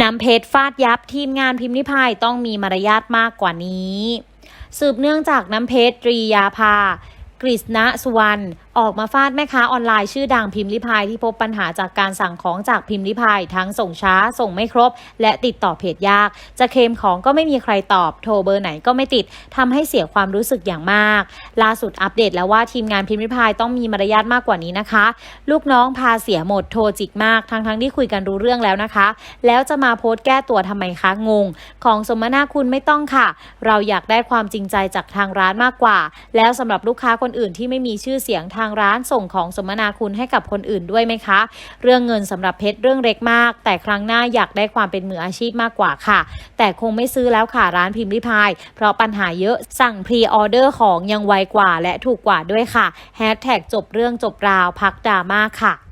น้ำเพชรฟาดยับทีมงานพิมพ์นิพายต้องมีมารยาทมากกว่านี้ สืบเนื่องจากน้ำเพชรตรียาภากฤษณสุวรรณ ออกมาฟาดแม่ค้าออนไลน์ชื่อดังพิมพ์ลิพายที่พบปัญหาจากการสั่งของจากพิมพ์ลิพายทั้งส่งช้า ส่งไม่ครบ และติดต่อเพจยาก จะเคลมของก็ไม่มีใครตอบ โทรเบอร์ไหนก็ไม่ติดทำให้เสียความรู้สึกอย่างมาก ล่าสุดอัปเดตแล้วว่าทีมงานพิมพ์ลิพายต้องมีมารยาทมากกว่านี้นะคะ ลูกน้องพาเสียหมดโทรจิกมากทั้งทั้งที่คุยกันรู้เรื่องแล้วนะคะ แล้วจะมาโพสต์แก้ตัวทำไมคะงง ของสมนาคุณไม่ต้องค่ะ เราอยากได้ความจริงใจจากทางร้านมากกว่า แล้วสำหรับลูกค้าคนอื่นที่ไม่มีชื่อเสียงทางร้านส่งของสมนาคุณให้กับคนอื่นด้วยไหมคะ เรื่องเงินสำหรับเพชรเรื่องเล็กมาก แต่ครั้งหน้าอยากได้ความเป็นมืออาชีพมากกว่าค่ะ แต่คงไม่ซื้อแล้วค่ะร้านพิมพ์ริพาย เพราะปัญหาเยอะสั่งพรีออเดอร์ของยังไวกว่าและถูกกว่าด้วยค่ะแฮชแท็กจบเรื่องจบราวพักดราม่าค่ะ